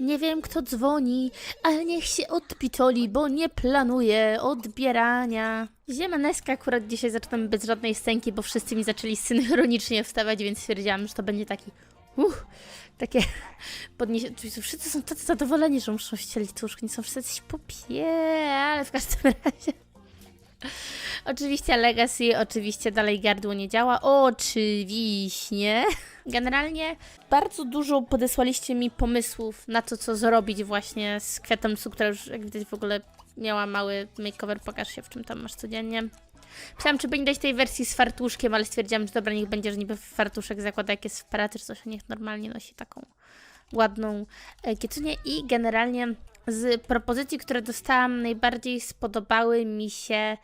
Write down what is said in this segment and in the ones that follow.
Nie wiem kto dzwoni, ale niech się odpitoli, bo nie planuję odbierania. Ziemaneska akurat dzisiaj zaczynam bez żadnej scenki, bo wszyscy mi zaczęli synchronicznie wstawać, więc stwierdziłam, że to będzie taki uff, takie podniesie... Wszyscy są tacy zadowoleni, że muszą ścielić łóżko, nie są wszyscy coś popie, ale w każdym razie... Oczywiście Legacy, oczywiście dalej gardło nie działa, oczywiście. Generalnie bardzo dużo podesłaliście mi pomysłów na to, co zrobić właśnie z kwiatem która już jak widać w ogóle miała mały makeover, pokaż się w czym tam masz codziennie. Myślałam, czy by nie dać tej wersji z fartuszkiem, ale stwierdziłam, że dobra, niech będzie, że niby fartuszek zakłada jak jest w paraty czy coś, niech normalnie nosi taką ładną e, kiecunię i generalnie z propozycji, które dostałam, najbardziej spodobały mi się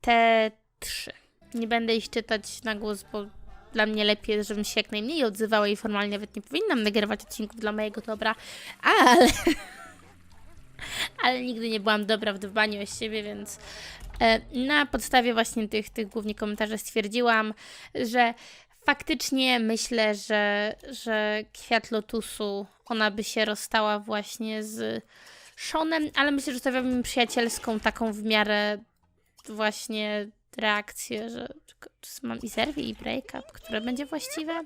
te trzy. Nie będę ich czytać na głos, bo dla mnie lepiej żebym się jak najmniej odzywała i formalnie nawet nie powinnam nagrywać odcinków dla mojego dobra, ale... ale nigdy nie byłam dobra w dbaniu o siebie, więc e, na podstawie właśnie tych, tych głównie komentarzy stwierdziłam, że faktycznie myślę, że, że kwiat lotusu, ona by się rozstała właśnie z Seanem, ale myślę, że zostawiałabym przyjacielską taką w miarę właśnie reakcję, że mam i zerwie i breakup, które będzie właściwe.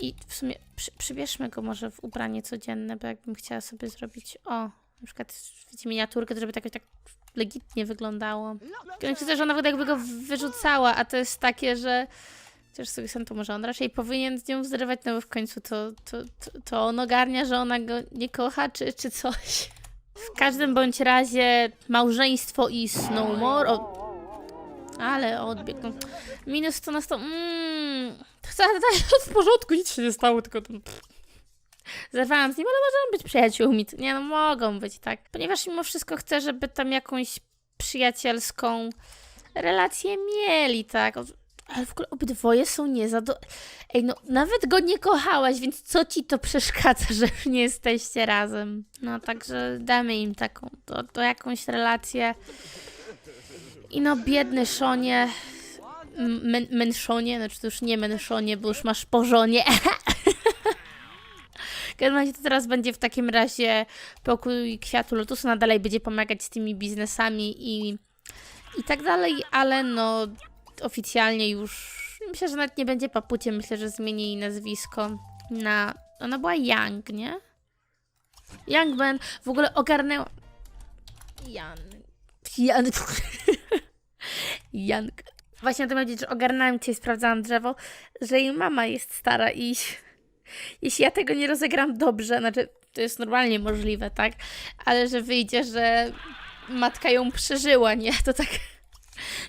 I w sumie przy, przybierzmy go może w ubranie codzienne, bo jakbym chciała sobie zrobić, o, na przykład wiecie, miniaturkę, to żeby tak, tak legitnie wyglądało. Ja Myślę, że ona wygląda jakby go wyrzucała, a to jest takie, że chociaż sobie sam to może on raczej powinien z nią zrywać, no bo w końcu to, to, to, to on ogarnia, że ona go nie kocha, czy, czy coś. W każdym bądź razie małżeństwo i Snowmore. O, ale odbieg. No. Minus to na sto. Mmm. To jest w porządku, nic się nie stało, tylko tam. Zerwałam z nim, ale możemy być przyjaciółmi. Nie no, mogą być, tak. Ponieważ mimo wszystko chcę, żeby tam jakąś przyjacielską relację mieli, tak. Ale w ogóle obydwoje są niezado... Ej, no nawet go nie kochałaś, więc co ci to przeszkadza, że nie jesteście razem? No także damy im taką, to, to jakąś relację. I no biedny Szonie, men, menszonie, znaczy to już nie menszonie, bo już masz po żonie. W każdym razie to teraz będzie w takim razie pokój kwiatu lotusu, nadal będzie pomagać z tymi biznesami i, i tak dalej, ale no oficjalnie już myślę, że nawet nie będzie papucie, myślę, że zmieni jej nazwisko na... Ona była Young, nie? Youngman w ogóle ogarnęła... Jan... Jan... Jank. Właśnie o tym powiedzieć, że ogarnąłem dzisiaj, sprawdzałam drzewo, że jej mama jest stara i jeśli ja tego nie rozegram dobrze, znaczy to jest normalnie możliwe, tak? Ale że wyjdzie, że matka ją przeżyła, nie? To tak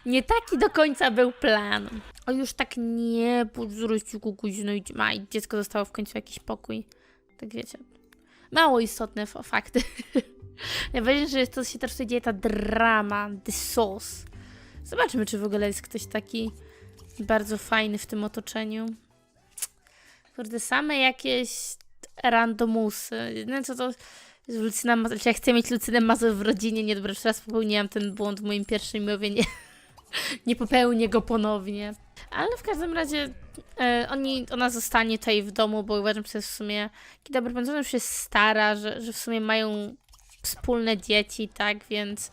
nie taki do końca był plan. O już tak nie, podwrócił kukuś, no i ma, i dziecko dostało w końcu jakiś pokój. Tak wiecie. Mało istotne fakty. Najważniejsze, że jest to się też dzieje ta drama, the sauce. Zobaczmy, czy w ogóle jest ktoś taki bardzo fajny w tym otoczeniu. Kurde, same jakieś randomusy. Jedyne co to jest Lucyna Mazur. Ja chcę mieć Lucynę Mazur w rodzinie. Nie, dobra, już raz popełniłam ten błąd w moim pierwszym mowie. Nie, nie popełnię go ponownie. Ale w każdym razie e, oni, ona zostanie tutaj w domu, bo uważam, że w sumie taki dobry pomysł. Ona już jest stara, że, że w sumie mają wspólne dzieci, tak, więc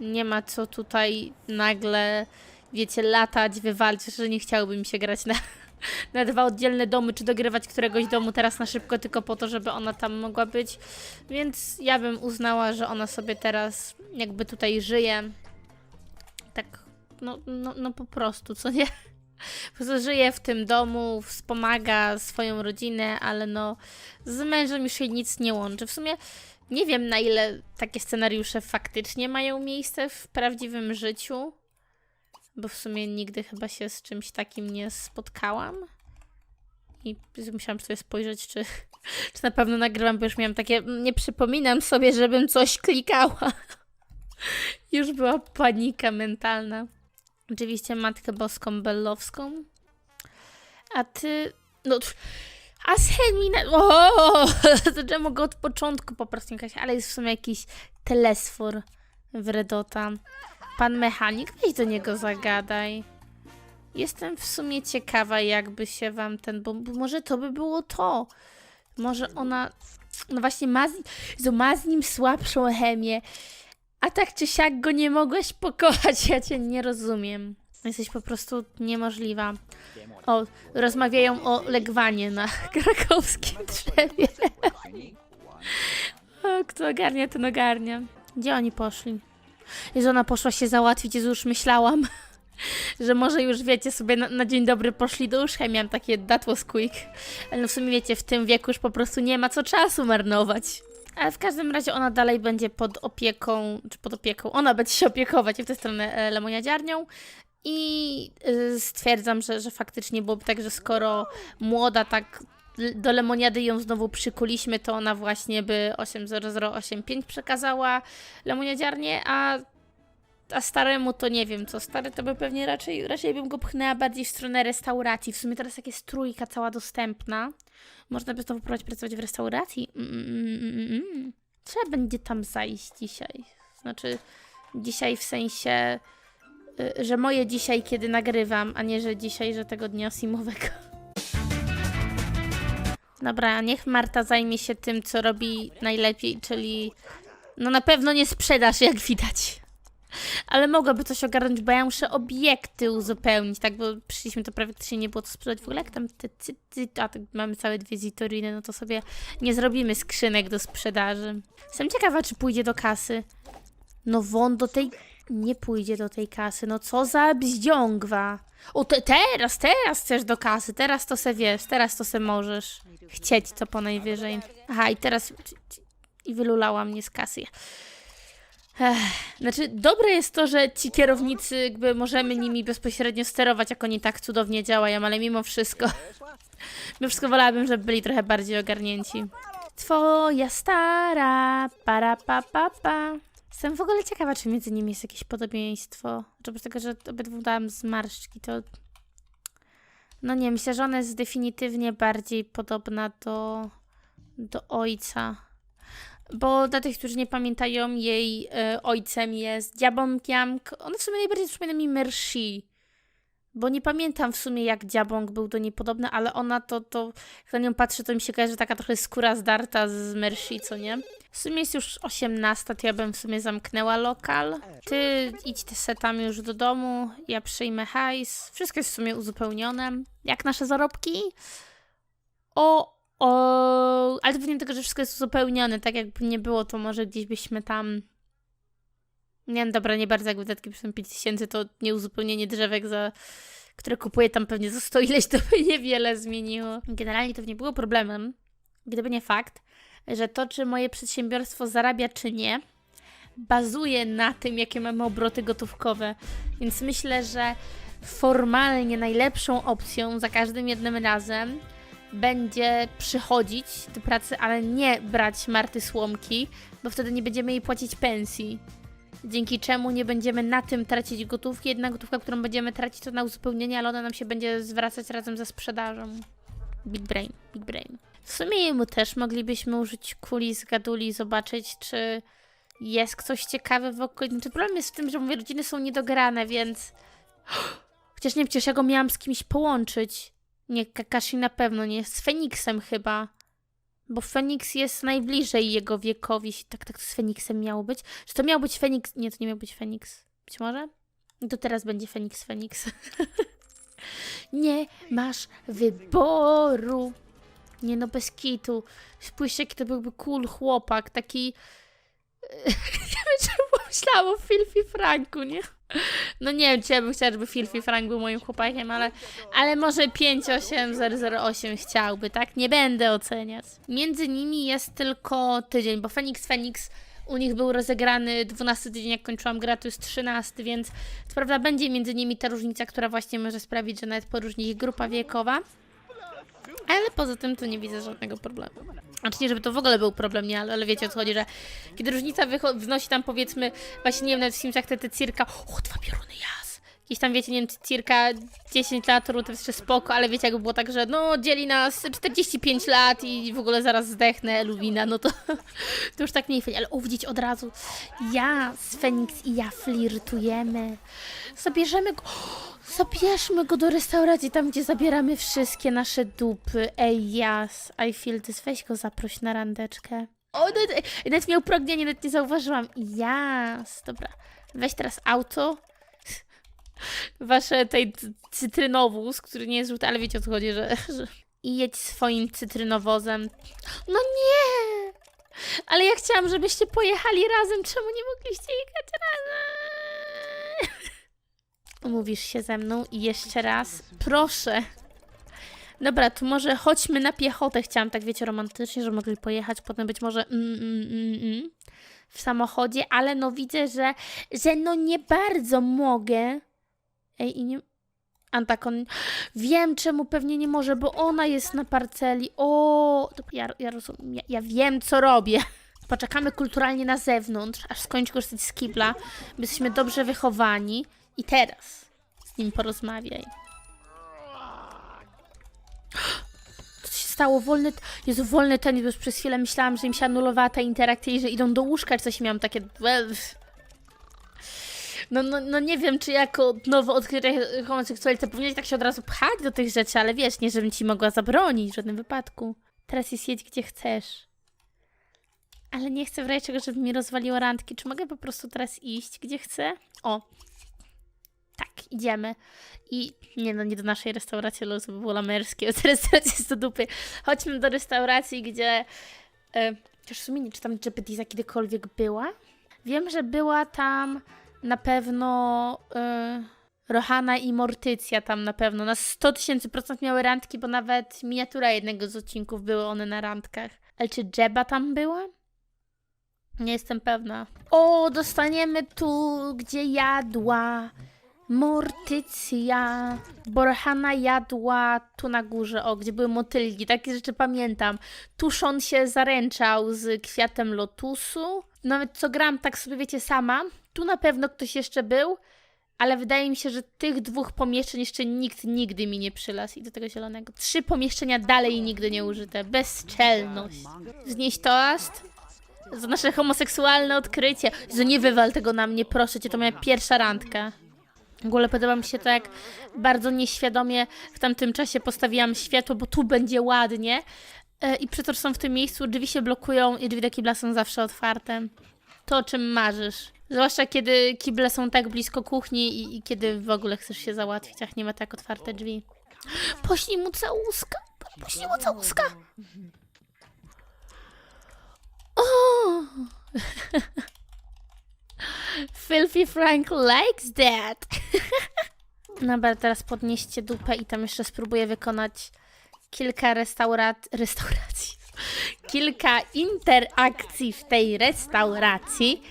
nie ma co tutaj nagle, wiecie, latać, wywalczyć, że nie chciałoby mi się grać na, na dwa oddzielne domy, czy dogrywać któregoś domu teraz na szybko, tylko po to, żeby ona tam mogła być. Więc ja bym uznała, że ona sobie teraz jakby tutaj żyje. Tak, no, no, no po prostu, co nie? Po prostu żyje w tym domu, wspomaga swoją rodzinę, ale no z mężem już jej nic nie łączy. W sumie nie wiem, na ile takie scenariusze faktycznie mają miejsce w prawdziwym życiu, bo w sumie nigdy chyba się z czymś takim nie spotkałam. I musiałam sobie spojrzeć, czy, czy na pewno nagrywam, bo już miałam takie. Nie przypominam sobie, żebym coś klikała. Już była panika mentalna. Oczywiście Matkę Boską Bellowską. A ty. No. A Selmina. O, zaczęłam go od początku po prostu jakaś, ale jest w sumie jakiś telesfor Wredota. Pan mechanik, weź do niego zagadaj. Jestem w sumie ciekawa, jakby się wam ten. Bo, może to by było to. Może ona. No właśnie, ma z, Jezu, ma z nim słabszą chemię. A tak czy siak go nie mogłeś pokochać, ja cię nie rozumiem. Jesteś po prostu niemożliwa. O, rozmawiają o legwanie na krakowskim drzewie. O, kto ogarnia, ten ogarnia. Gdzie oni poszli? Jezu, ona poszła się załatwić, już myślałam, że może już, wiecie, sobie na, na dzień dobry poszli do łóżka i miałam takie that was quick. Ale no w sumie, wiecie, w tym wieku już po prostu nie ma co czasu marnować. Ale w każdym razie ona dalej będzie pod opieką, czy pod opieką, ona będzie się opiekować w tę stronę e, lemoniadziarnią. I y, stwierdzam, że, że faktycznie byłoby tak, że skoro młoda tak do lemoniady ją znowu przykuliśmy, to ona właśnie by 80085 przekazała lemoniadziarnię, a, a staremu to nie wiem co. Stary to by pewnie raczej, raczej bym go pchnęła bardziej w stronę restauracji. W sumie teraz jak jest trójka cała dostępna, można by to próbować pracować w restauracji. Mm, mm, mm, mm. Trzeba będzie tam zajść dzisiaj. Znaczy, dzisiaj w sensie, y, że moje dzisiaj, kiedy nagrywam, a nie, że dzisiaj, że tego dnia simowego. Dobra, niech Marta zajmie się tym, co robi najlepiej, czyli no na pewno nie sprzedaż, jak widać. Ale mogłaby coś ogarnąć, bo ja muszę obiekty uzupełnić, tak, bo przyszliśmy to praktycznie nie było co sprzedać. W ogóle jak tam te cyty, a tak mamy całe dwie zitoriny, no to sobie nie zrobimy skrzynek do sprzedaży. Jestem ciekawa, czy pójdzie do kasy. No won do tej... Nie pójdzie do tej kasy, no co za bździągwa. O, te, teraz, teraz chcesz do kasy, teraz to se wiesz, teraz to se możesz. Chcieć to po najwyżej. Aha, i teraz... I wylulała mnie z kasy. Ech, znaczy, dobre jest to, że ci kierownicy, jakby możemy nimi bezpośrednio sterować, jak oni tak cudownie działają, ale mimo wszystko, mimo wszystko wolałabym, żeby byli trochę bardziej ogarnięci. Twoja stara, para pa pa pa. Jestem w ogóle ciekawa, czy między nimi jest jakieś podobieństwo. Czy oprócz tego, że obydwu dałam zmarszczki, to... No nie, myślę, że ona jest definitywnie bardziej podobna do... do ojca. Bo dla tych, którzy nie pamiętają, jej e, ojcem jest Dziabong Yang. Ona w sumie najbardziej przypomina mi Mershi. Bo nie pamiętam w sumie, jak Dziabong był do niej podobny, ale ona to, to jak na nią patrzę, to mi się kojarzy taka trochę skóra zdarta z Mershi, co nie? W sumie jest już 18, to ja bym w sumie zamknęła lokal. Ty idź te setami już do domu, ja przyjmę hajs. Wszystko jest w sumie uzupełnione. Jak nasze zarobki? O, o, ale to pewnie tego, że wszystko jest uzupełnione, tak jakby nie było, to może gdzieś byśmy tam... Nie wiem, dobra, nie bardzo jak wydatki są 5000, to nieuzupełnienie drzewek, za które kupuję tam pewnie za 100 ileś, to by niewiele zmieniło. Generalnie to nie było problemem, gdyby nie fakt, że to, czy moje przedsiębiorstwo zarabia, czy nie, bazuje na tym, jakie mamy obroty gotówkowe. Więc myślę, że formalnie najlepszą opcją za każdym jednym razem będzie przychodzić do pracy, ale nie brać Marty Słomki, bo wtedy nie będziemy jej płacić pensji. Dzięki czemu nie będziemy na tym tracić gotówki. Jedna gotówka, którą będziemy tracić, to na uzupełnienie, ale ona nam się będzie zwracać razem ze sprzedażą. Big brain, big brain. W sumie jemu też moglibyśmy użyć kuli z gaduli, zobaczyć, czy jest ktoś ciekawy w okolicy. Znaczy, problem jest w tym, że moje rodziny są niedograne, więc. Chociaż nie wiem, przecież ja go miałam z kimś połączyć. Nie, Kakashi na pewno nie. Z Feniksem chyba. Bo Feniks jest najbliżej jego wiekowi. Tak, tak, to z Feniksem miało być. Czy to miał być Feniks? Nie, to nie miał być Feniks. Być może? To teraz będzie Feniks, Feniks. nie masz wyboru. Nie no, bez kitu. Spójrzcie, jaki to byłby cool chłopak. Taki... nie wiem, czemu pomyślałam o Filfi Franku, nie? No nie wiem, czy ja bym chciała, żeby Filfi Frank był moim chłopakiem, ale, ale może 58008 chciałby, tak? Nie będę oceniać. Między nimi jest tylko tydzień, bo Phoenix Phoenix u nich był rozegrany 12 tydzień, jak kończyłam grę, to jest 13, więc co prawda będzie między nimi ta różnica, która właśnie może sprawić, że nawet poróżni ich grupa wiekowa. Ale poza tym to nie widzę żadnego problemu. Znaczy nie, żeby to w ogóle był problem, nie, ale, ale wiecie o co chodzi, że kiedy różnica wnosi tam powiedzmy, właśnie nie wiem, nawet w Simsach te, te cirka, o, dwa pioruny jas, Iść tam, wiecie, nie wiem, cirka 10 lat, to to jeszcze spoko, ale wiecie, jakby było tak, że no dzieli nas 45 lat i w ogóle zaraz zdechnę, Luwina, no to, to już tak nie fajnie. Ale o, widzieć od razu, ja z Feniks i ja flirtujemy. Zabierzemy go, zabierzmy go do restauracji, tam gdzie zabieramy wszystkie nasze dupy. Ej, jas, I feel this, weź go zaproś na randeczkę. O, nawet, nawet miał pragnienie, nawet nie zauważyłam. Jas, dobra. Weź teraz auto. Wasze tej cytrynowóz, który nie jest żółty, ale wiecie o co chodzi, że, że... I jedź swoim cytrynowozem. No nie! Ale ja chciałam, żebyście pojechali razem. Czemu nie mogliście jechać razem? Umówisz się ze mną i jeszcze raz. Proszę. Dobra, to może chodźmy na piechotę. Chciałam tak, wiecie, romantycznie, że mogli pojechać, potem być może mm, mm, mm, mm, w samochodzie, ale no widzę, że, że no nie bardzo mogę. Ej, i nie... Antakon, wiem czemu pewnie nie może, bo ona jest na parceli. O, ja, ja rozumiem, ja, ja wiem co robię. Poczekamy kulturalnie na zewnątrz, aż skończy korzystać z kibla. My jesteśmy dobrze wychowani. I teraz z nim porozmawiaj. Co się stało? Wolny... Jezu, wolny ten, już przez chwilę myślałam, że im się anulowała ta interakcja i że idą do łóżka, czy coś miałam takie... No, no, no nie wiem, czy jako nowo odkryte homoseksualista powinien tak się od razu pchać do tych rzeczy, ale wiesz, nie żebym ci mogła zabronić w żadnym wypadku. Teraz jest jedź gdzie chcesz. Ale nie chcę w razie czego, żeby mi rozwaliło randki. Czy mogę po prostu teraz iść gdzie chcę? O. Tak, idziemy. I nie no, nie do naszej restauracji, ale to by było lamerskie. Te restauracje jest do dupy. Chodźmy do restauracji, gdzie... E, chociaż w sumie nie czytam, czy kiedykolwiek była. Wiem, że była tam na pewno y, Rohana i Mortycja tam na pewno. Na 100 tysięcy procent miały randki, bo nawet miniatura jednego z odcinków były one na randkach. Ale czy Jeba tam była? Nie jestem pewna. O, dostaniemy tu, gdzie jadła Mortycja. Bo Rohana jadła tu na górze, o, gdzie były motylki. Takie rzeczy pamiętam. Tuszon się zaręczał z kwiatem lotusu. Nawet co gram, tak sobie wiecie sama. Tu na pewno ktoś jeszcze był, ale wydaje mi się, że tych dwóch pomieszczeń jeszcze nikt nigdy mi nie przylazł. I do tego zielonego. Trzy pomieszczenia dalej nigdy nie użyte. Bezczelność. Znieść toast? Za nasze homoseksualne odkrycie. Że nie wywal tego na mnie, proszę cię, to moja pierwsza randka. W ogóle podoba mi się to, jak bardzo nieświadomie w tamtym czasie postawiłam światło, bo tu będzie ładnie. E, I przez to, że są w tym miejscu, drzwi się blokują i drzwi do kibla są zawsze otwarte. To, o czym marzysz. Zwłaszcza kiedy kible są tak blisko kuchni i, i kiedy w ogóle chcesz się załatwić, ach nie ma tak otwarte drzwi. Poślij mu całuska. Poślij mu całuska. O! Filthy Frank likes that. Dobra, teraz podnieście dupę i tam jeszcze spróbuję wykonać kilka restaurat... restauracji. Kilka interakcji w tej restauracji,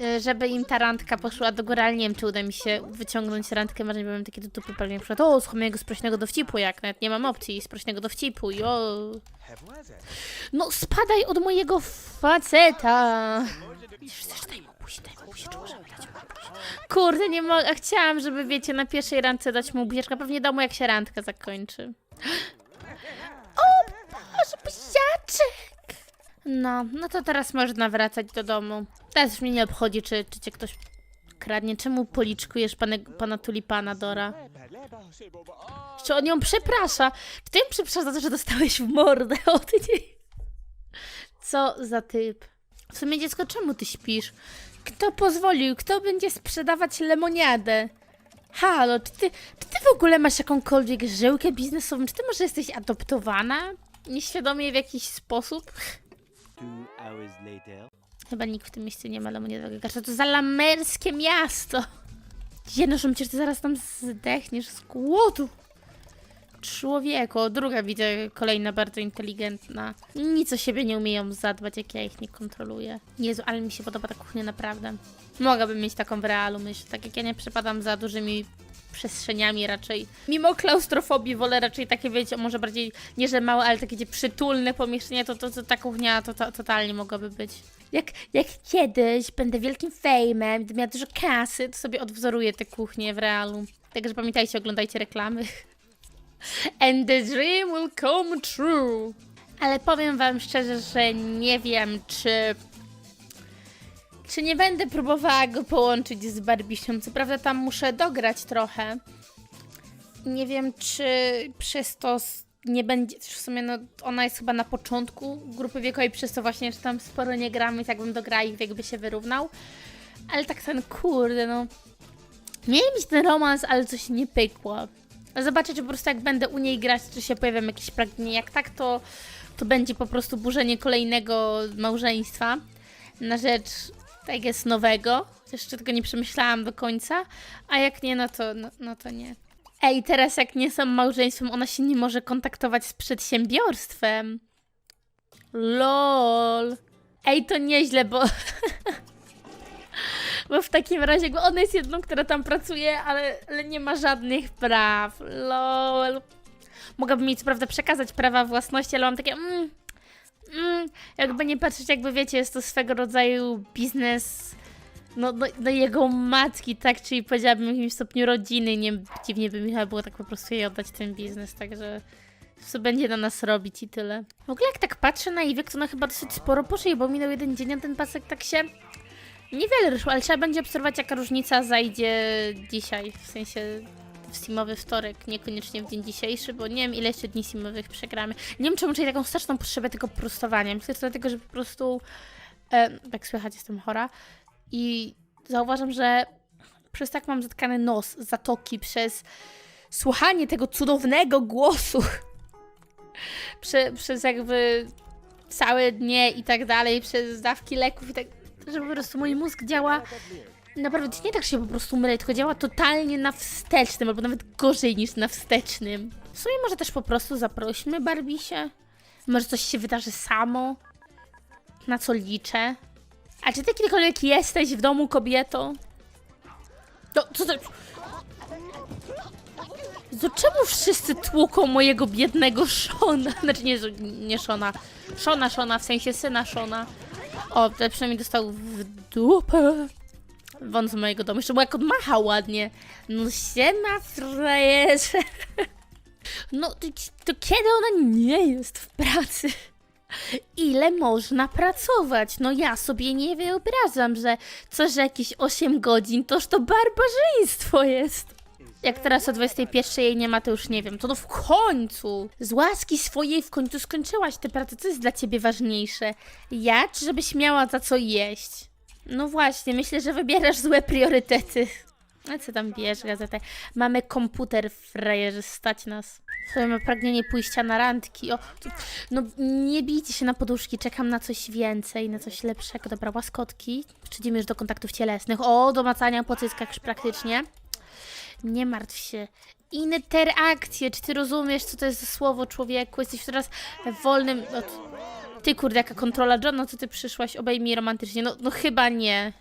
y, żeby im ta randka poszła do góry, ale nie wiem, czy uda mi się wyciągnąć randkę, może nie powiem takie do dupy, pewnie na przykład, o, słucham mojego sprośnego dowcipu, jak nawet nie mam opcji sprośnego dowcipu, jo. No, spadaj od mojego faceta. Kurde, nie mogę, chciałam, żeby, wiecie, na pierwszej randce dać mu buzieczkę, pewnie dał mu, jak się randka zakończy. O, Boże, buziaczek! No, no to teraz można wracać do domu. Teraz już mnie nie obchodzi, czy, czy cię ktoś kradnie. Czemu policzkujesz pane, pana tulipana, Dora? Czy on ją przeprasza? Ty ją przepraszasz za to, że dostałeś w mordę od niej? Co za typ? W sumie dziecko, czemu ty śpisz? Kto pozwolił? Kto będzie sprzedawać lemoniadę? Halo, czy ty, czy ty w ogóle masz jakąkolwiek żyłkę biznesową? Czy ty może jesteś adoptowana? Nieświadomie w jakiś sposób? Chyba nikt w tym mieście nie ma lemoniadowego garza. To za lamerskie miasto! Jedno, że przecież ty zaraz tam zdechniesz z głodu. Człowieku, druga widzę, kolejna bardzo inteligentna. Nic o siebie nie umieją zadbać, jak ja ich nie kontroluję. Jezu, ale mi się podoba ta kuchnia naprawdę. Mogłabym mieć taką w realu, myślę. Tak jak ja nie przepadam za dużymi przestrzeniami raczej. Mimo klaustrofobii wolę raczej takie, wiecie, może bardziej, nie że małe, ale takie przytulne pomieszczenie, to, to, to ta kuchnia to, to, totalnie mogłaby być. Jak, jak kiedyś będę wielkim fejmem, będę miała dużo kasy, to sobie odwzoruję tę kuchnię w realu. Także pamiętajcie, oglądajcie reklamy. And the dream will come true. Ale powiem wam szczerze, że nie wiem, czy czy nie będę próbowała go połączyć z Barbisią. Co prawda tam muszę dograć trochę. Nie wiem, czy przez to nie będzie. W sumie no, ona jest chyba na początku grupy wiekowej, przez to właśnie, że tam sporo nie gramy, tak bym dograła i się wyrównał. Ale tak ten kurde, no. Mieli mieć ten romans, ale coś nie pykło. Zobaczę, czy po prostu jak będę u niej grać, czy się pojawią jakieś pragnienia. Jak tak, to, to będzie po prostu burzenie kolejnego małżeństwa na rzecz tak jest nowego. Jeszcze tego nie przemyślałam do końca. A jak nie, no to, no, no to nie. Ej, teraz jak nie są małżeństwem, ona się nie może kontaktować z przedsiębiorstwem. LOL. Ej, to nieźle, bo... bo w takim razie, bo ona jest jedną, która tam pracuje, ale, ale nie ma żadnych praw. LOL. Mogłabym jej co prawda przekazać prawa własności, ale mam takie... Mm, mm, jakby nie patrzeć, jakby wiecie, jest to swego rodzaju biznes no, do, do jego matki, tak? Czyli powiedziałabym w jakimś stopniu rodziny. Nie dziwnie by mi chyba było tak po prostu jej oddać ten biznes, także co będzie na nas robić i tyle. W ogóle jak tak patrzę na Iwiek, to ona chyba dosyć sporo poszło, bo minął jeden dzień, a ten pasek tak się niewiele ruszył, ale trzeba będzie obserwować jaka różnica zajdzie dzisiaj, w sensie w Steamowy wtorek, niekoniecznie w dzień dzisiejszy, bo nie wiem ile jeszcze dni Steamowych przegramy. Nie wiem czemu czuję taką straszną potrzebę tego prostowania. Myślę, że dlatego, że po prostu e, jak słychać jestem chora i zauważam, że przez tak mam zatkany nos, zatoki, przez słuchanie tego cudownego głosu, prze, przez jakby całe dnie i tak dalej, przez dawki leków i tak, że po prostu mój mózg działa naprawdę nie tak się po prostu mylę, tylko działa totalnie na wstecznym, albo nawet gorzej niż na wstecznym. W sumie może też po prostu zaprośmy Barbisie. Może coś się wydarzy samo. Na co liczę. A czy ty kiedykolwiek jesteś w domu kobietą? To, co ty... To czemu wszyscy tłuką mojego biednego Shona? Znaczy nie, nie Shona. Shona, Shona, w sensie syna Shona. O, przynajmniej dostał w dupę. Won z mojego domu. Jeszcze bo jak odmachał ładnie. No siema, frajerze. No, to, to kiedy ona nie jest w pracy? Ile można pracować? No ja sobie nie wyobrażam, że coś, że jakieś 8 godzin, toż to barbarzyństwo jest. Jak teraz o 21 jej nie ma, to już nie wiem. To no w końcu! Z łaski swojej w końcu skończyłaś tę pracę. Co jest dla ciebie ważniejsze? Ja, czy żebyś miała za co jeść? No właśnie, myślę, że wybierasz złe priorytety. A co tam bierz gazetę? Mamy komputer, frajerzy, stać nas. Sobie ma pragnienie pójścia na randki. O, no nie bijcie się na poduszki, czekam na coś więcej, na coś lepszego. Dobra, łaskotki. Przechodzimy już do kontaktów cielesnych. O, do macania po cyckach już praktycznie. Nie martw się. Interakcje, czy ty rozumiesz, co to jest słowo człowieku? Jesteś teraz wolnym... Od... Ty kurde, jaka kontrola John, no co ty przyszłaś? Obejmij romantycznie. No, no chyba nie.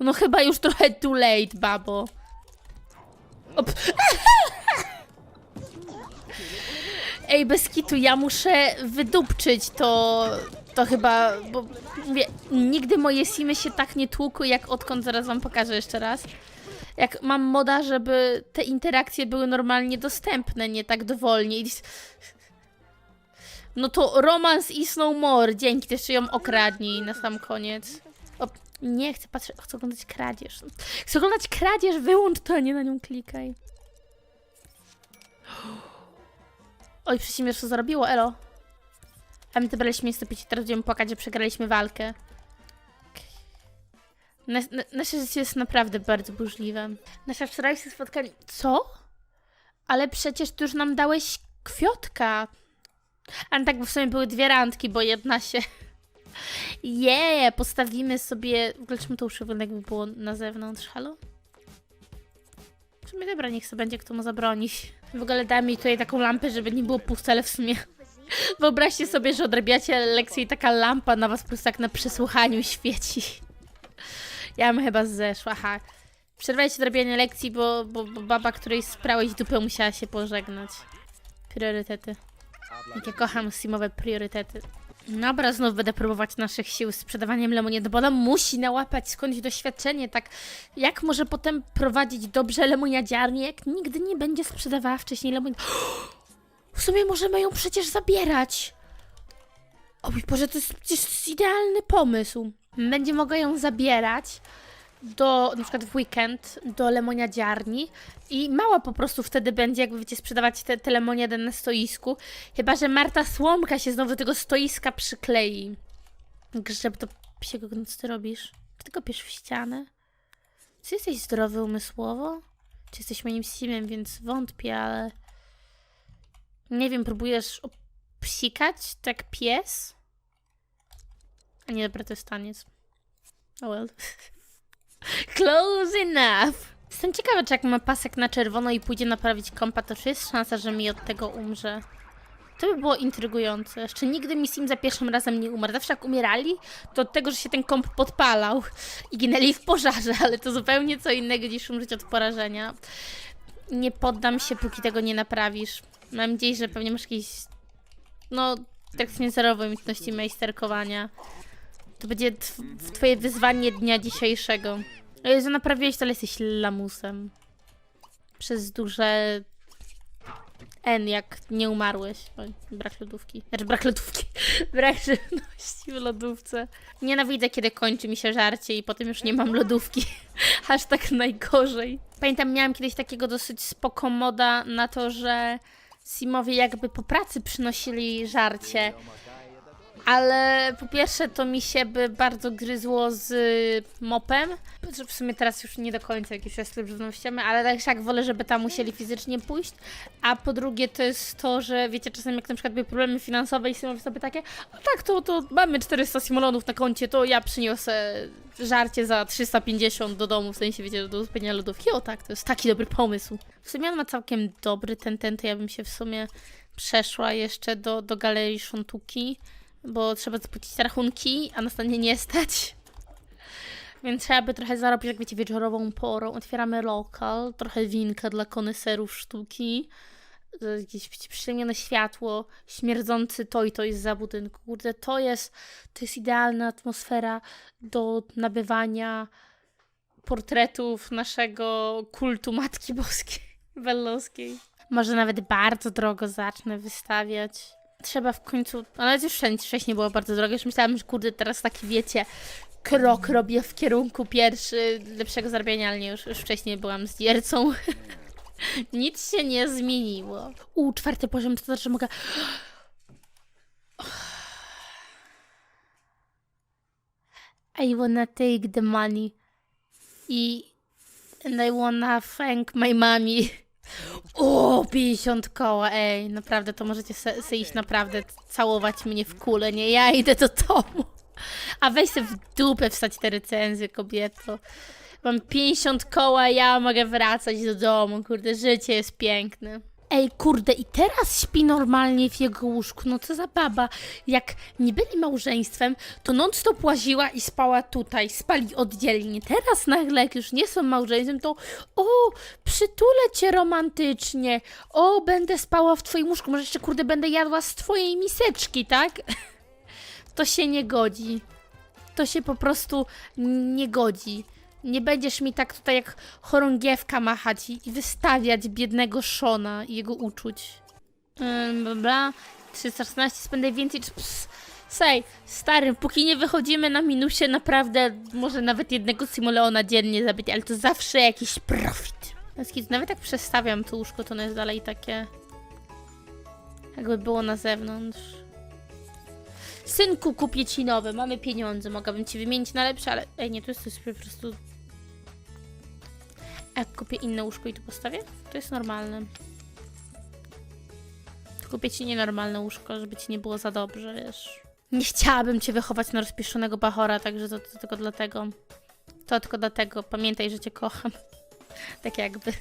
No chyba już trochę too late, babo. Op. Ej, bez kitu, ja muszę wydupczyć to, to chyba, bo mówię, nigdy moje simy się tak nie tłukły, jak odkąd zaraz wam pokażę jeszcze raz. Jak mam moda, żeby te interakcje były normalnie dostępne, nie tak dowolnie. I- No to romans is no more. Dzięki, też ją okradnij na sam koniec. O, nie chcę patrzeć, chcę oglądać kradzież. Chcę oglądać kradzież, wyłącz to, nie na nią klikaj. Oj, przedsiębiorstwo zarobiło, elo. A my zebraliśmy niestety pić, teraz będziemy płakać, że przegraliśmy walkę. Na, na, nasze życie jest naprawdę bardzo burzliwe. Nasze wczorajsze spotkanie... Co? Ale przecież ty już nam dałeś kwiotka. A no tak, bo w sumie były dwie randki, bo jedna się... Je, postawimy sobie... W ogóle czemu to uszy jakby było na zewnątrz, halo? sumie dobra, niech sobie będzie kto mu zabronić. W ogóle daj mi tutaj taką lampę, żeby nie było puste, ale w sumie wyobraźcie sobie, że odrabiacie lekcję i taka lampa na was po prostu tak na przesłuchaniu świeci. Ja bym chyba zeszła, aha. Przerwajcie odrabianie lekcji, bo, bo, bo baba, której sprałeś dupę musiała się pożegnać. Priorytety. Jak ja kocham simowe priorytety. Dobra, znów będę próbować naszych sił z sprzedawaniem lemoniady, bo ona musi nałapać skądś doświadczenie, tak jak może potem prowadzić dobrze lemoniadziarnię, jak nigdy nie będzie sprzedawała wcześniej lemoniady. W sumie możemy ją przecież zabierać. O mój Boże, to jest przecież idealny pomysł. Będzie mogła ją zabierać do, na przykład w weekend, do lemoniadziarni i mała po prostu wtedy będzie, jak wiecie, sprzedawać te, te lemoniady na stoisku. Chyba, że Marta Słomka się znowu do tego stoiska przyklei. Grzeb do psiego, co ty robisz? Ty kopiesz w ścianę? Czy jesteś zdrowy umysłowo? Czy jesteś moim simem, więc wątpię, ale... Nie wiem, próbujesz psikać, tak pies? A nie, dobra, to jest taniec. Oh well. Close enough. Jestem ciekawa, czy jak ma pasek na czerwono i pójdzie naprawić kompa, to czy jest szansa, że mi od tego umrze? To by było intrygujące. Jeszcze nigdy mi Sim za pierwszym razem nie umarł. Zawsze jak umierali, to od tego, że się ten komp podpalał i ginęli w pożarze, ale to zupełnie co innego niż umrzeć od porażenia. Nie poddam się, póki tego nie naprawisz. Mam nadzieję, że pewnie masz jakieś, no, praktycznie zerowe umiejętności majsterkowania. To będzie tw- twoje wyzwanie dnia dzisiejszego. O Jezu, naprawiłeś ale jesteś lamusem. Przez duże N, jak nie umarłeś. Brak lodówki. Znaczy, brak lodówki. brak żywności w lodówce. Nienawidzę, kiedy kończy mi się żarcie i potem już nie mam lodówki. Aż tak najgorzej. Pamiętam, miałam kiedyś takiego dosyć spoko moda na to, że Simowie jakby po pracy przynosili żarcie. Ale po pierwsze to mi się by bardzo gryzło z mopem. Że W sumie teraz już nie do końca jakieś sklep żywnościami, ale tak jak wolę, żeby tam musieli fizycznie pójść. A po drugie to jest to, że wiecie, czasem jak na przykład były problemy finansowe i Simowie sobie takie, no tak, to, to mamy 400 simolonów na koncie, to ja przyniosę żarcie za 350 do domu, w sensie wiecie, do uzupełnienia lodówki. O tak, to jest taki dobry pomysł. W sumie on ma całkiem dobry ten, ten, to ja bym się w sumie przeszła jeszcze do, do galerii szontuki bo trzeba zapłacić rachunki, a następnie nie stać. Więc trzeba by trochę zarobić, jak wiecie, wieczorową porą. Otwieramy lokal, trochę winka dla koneserów sztuki, jakieś przyciemnione światło, śmierdzący toj to jest za budynku. Kurde, to jest, to jest idealna atmosfera do nabywania portretów naszego kultu Matki Boskiej, Bellowskiej. Może nawet bardzo drogo zacznę wystawiać trzeba w końcu, ale już wcześniej było bardzo drogie, już myślałam, że kurde, teraz taki wiecie, krok robię w kierunku pierwszy lepszego zarabiania, ale nie, już, już wcześniej byłam z dziercą. Nic się nie zmieniło. U, czwarty poziom, to znaczy, że mogę... I wanna take the money. I... And I wanna thank my mommy. O, 50 koła, ej, naprawdę, to możecie se, se iść naprawdę całować mnie w kulę, nie? Ja idę do domu. A weź se w dupę wstać te recenzje, kobieto. Mam 50 koła, ja mogę wracać do domu, kurde, życie jest piękne. Ej, kurde, i teraz śpi normalnie w jego łóżku. No co za baba. Jak nie byli małżeństwem, to non-stop łaziła i spała tutaj. Spali oddzielnie. Teraz nagle, jak już nie są małżeństwem, to o, przytulę cię romantycznie. O, będę spała w twoim łóżku. Może jeszcze, kurde, będę jadła z twojej miseczki, tak? To się nie godzi. To się po prostu nie godzi. Nie będziesz mi tak tutaj jak chorągiewka machać i wystawiać biednego Shona i jego uczuć. Ym, dobra. 314 spędzę więcej. czy- Ps, Sej, stary, póki nie wychodzimy na minusie, naprawdę może nawet jednego Simoleona dziennie zabić, ale to zawsze jakiś profit. Nawet jak przestawiam to łóżko, to ono jest dalej takie... Jakby było na zewnątrz. Synku, kupię ci nowe, mamy pieniądze, mogłabym ci wymienić na lepsze, ale... Ej, nie, to jest, jest po prostu... Jak kupię inne łóżko i tu postawię? To jest normalne. Kupię ci nienormalne łóżko, żeby ci nie było za dobrze, wiesz. Nie chciałabym cię wychować na rozpieszonego bachora, także to, to tylko dlatego. To tylko dlatego. Pamiętaj, że cię kocham. Tak jakby.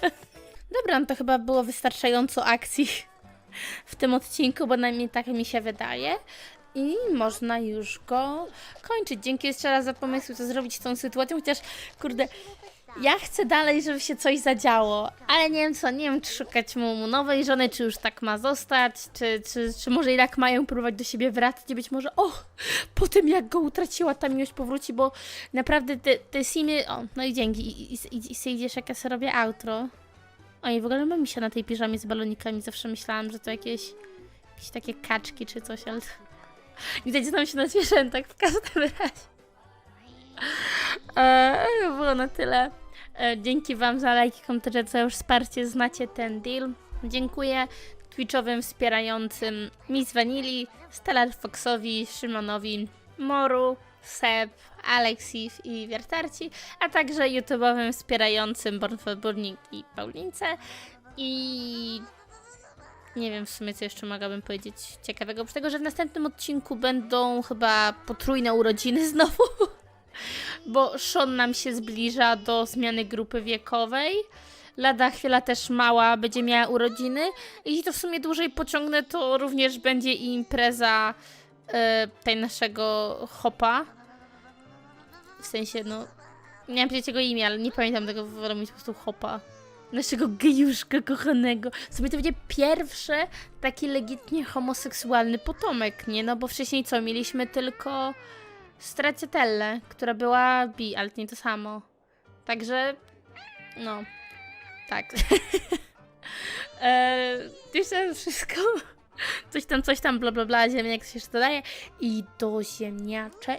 Dobra, no to chyba było wystarczająco akcji w tym odcinku, bo najmniej tak mi się wydaje. I można już go kończyć. Dzięki jeszcze raz za pomysły, co zrobić z tą sytuacją, chociaż kurde, ja chcę dalej, żeby się coś zadziało, ale nie wiem co, nie wiem czy szukać mu, nowej żony, czy już tak ma zostać, czy, czy, czy może tak mają próbować do siebie wracać i być może, o, po tym jak go utraciła, ta miłość powróci, bo naprawdę te, te simy, o, no i dzięki, i, i, i, i idziesz jak ja sobie robię outro. Oj, w ogóle mam się na tej piżamie z balonikami, zawsze myślałam, że to jakieś, jakieś takie kaczki czy coś, ale widać, znam się na zwierzętach w każdym razie. E, było na tyle. E, dzięki Wam za lajki, komentarze, za już wsparcie, znacie ten deal. Dziękuję Twitchowym wspierającym Miss Vanilli, Stellar Foxowi, Szymonowi, Moru, Seb, Alexif i Wiertarci, a także YouTube'owym wspierającym Born for Burning i Paulince. I nie wiem w sumie, co jeszcze mogłabym powiedzieć ciekawego, oprócz tego, że w następnym odcinku będą chyba potrójne urodziny znowu bo Sean nam się zbliża do zmiany grupy wiekowej. Lada chwila też mała będzie miała urodziny. Jeśli to w sumie dłużej pociągnę, to również będzie impreza e, tej naszego hopa. W sensie, no. Nie wiem powiedzieć jego imię, ale nie pamiętam tego, wolę mieć po prostu hopa. Naszego gejuszka kochanego. Sobie to będzie pierwszy taki legitnie homoseksualny potomek, nie? No bo wcześniej co? Mieliśmy tylko Stracciatellę, która była bi, ale to nie to samo. Także, no, tak. e, jeszcze wszystko. Coś tam, coś tam, bla bla bla, ziemniak się jeszcze dodaje. I do ziemniacze...